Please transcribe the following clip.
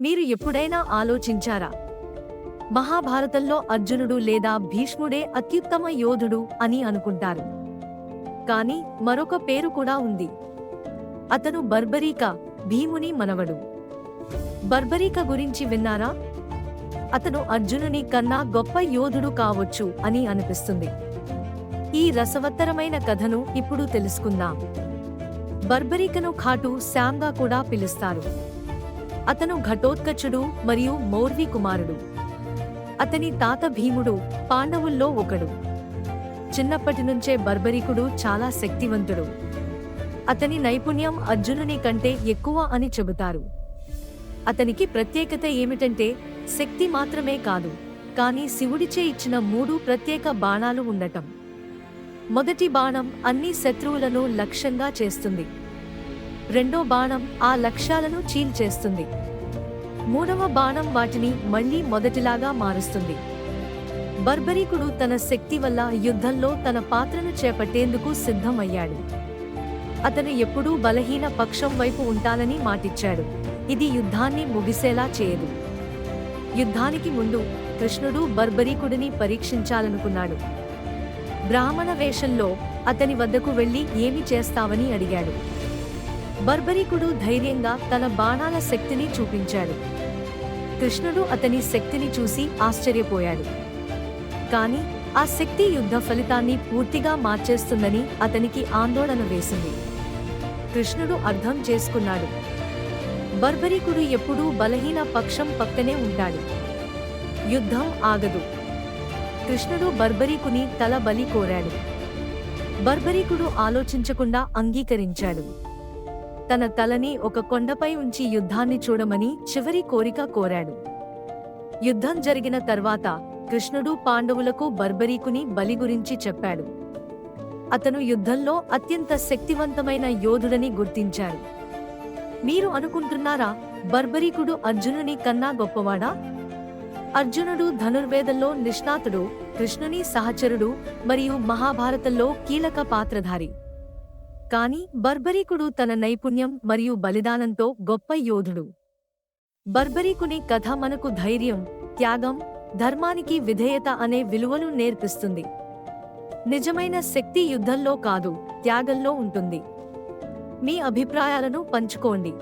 మీరు ఎప్పుడైనా ఆలోచించారా? మహాభారతంలో అర్జునుడు లేదా భీష్ముడే అత్యుత్తమ యోధుడు అని అనుకుంటారు. కాని మరొక పేరు కూడా ఉంది. అతను బర్బరీక భీముని మనవడు. బర్బరీక గురించి విన్నారా? అతను అర్జునుని కన్నా గొప్ప యోధుడు కావచ్చు అని అనిపిస్తుంది. ఈ రసవత్తరమైన కథను ఇప్పుడు తెలుసుకుందాం. బర్బరీకను ఖాటు శామ్గా కూడా పిలుస్తారు. అతను ఘటోత్కచుడు మరియు మౌర్వి కుమారుడు. అతని తాత భీముడు పాండవుల్లో ఒకడు. చిన్నప్పటి నుంచే బర్బరీకుడు చాలా శక్తివంతుడు. అతని నైపుణ్యం అర్జునుని కంటే ఎక్కువ అని చెబుతారు. అతనికి ప్రత్యేకత ఏమిటంటే శక్తి మాత్రమే కాదు కానీ శివుడిచే ఇచ్చిన మూడు ప్రత్యేక బాణాలు ఉండటం. మొదటి బాణం అన్ని శత్రువులను లక్ష్యంగా చేస్తుంది. రెండో బాణం ఆ లక్ష్యాలను చీల్చేస్తుంది. మూడవ బాణం వాటిని మళ్ళీ మొదటిలాగా మారుస్తుంది. బర్బరీకుడు తన శక్తి వల్ల యుద్ధంలో తన పాత్రను చేపట్టేందుకు సిద్ధమయ్యాడు. అతను ఎప్పుడూ బలహీన పక్షం వైపు ఉంటానని మాటిచ్చాడు. ఇది యుద్ధాన్ని ముగిసేలా చేయదు. యుద్ధానికి ముందు కృష్ణుడు బర్బరీకుడిని పరీక్షించాలనుకున్నాడు. బ్రాహ్మణ వేషంలో అతని వద్దకు వెళ్ళి ఏమి చేస్తావని అడిగాడు. బర్బరీకుడు ధైర్యంగా తన బాణాల శక్తిని చూపించాడు. కృష్ణుడు అతని శక్తిని చూసి ఆశ్చర్యపోయాడు. కాని ఆ శక్తి యుద్ధ ఫలితాన్ని పూర్తిగా మార్చేస్తుందని అతనికి ఆందోళన వేసింది. కృష్ణుడు అర్థం చేసుకున్నాడు. బర్బరీకుడు ఎప్పుడూ బలహీన పక్షం పక్కనే ఉంటాడు. యుద్ధం ఆగదు. కృష్ణుడు బర్బరీకుని తల బలి కోరాడు. బర్బరీకుడు ఆలోచించకుండా అంగీకరించాడు. తన తలని ఒక కొండపై ఉంచి యుద్ధాన్ని చూడమని చివరి కోరిక కోరాడు. యుద్ధం జరిగిన తర్వాత కృష్ణుడు పాండవులకు బర్బరీకుని బలి గురించి చెప్పాడు. అతను యుద్ధంలో అత్యంత శక్తివంతమైన యోధుడని గుర్తించారు మీరు అనుకుంటున్నారా బర్బరీకుడు అర్జునుని కన్నా గొప్పవాడా? అర్జునుడు ధనుర్వేదంలో నిష్ణాతుడు కృష్ణుని సహచరుడు మరియు మహాభారతంలో కీలక పాత్రధారి. కాని బర్బరీకుడు తన నైపుణ్యం మరియు బలిదానంతో గొప్ప యోధుడు. బర్బరీకుని కథ మనకు ధైర్యం త్యాగం ధర్మానికి విధేయత అనే విలువలు నేర్పిస్తుంది. నిజమైన శక్తి యుద్ధంలో కాదు త్యాగంలో ఉంటుంది. మీ అభిప్రాయాలను పంచుకోండి.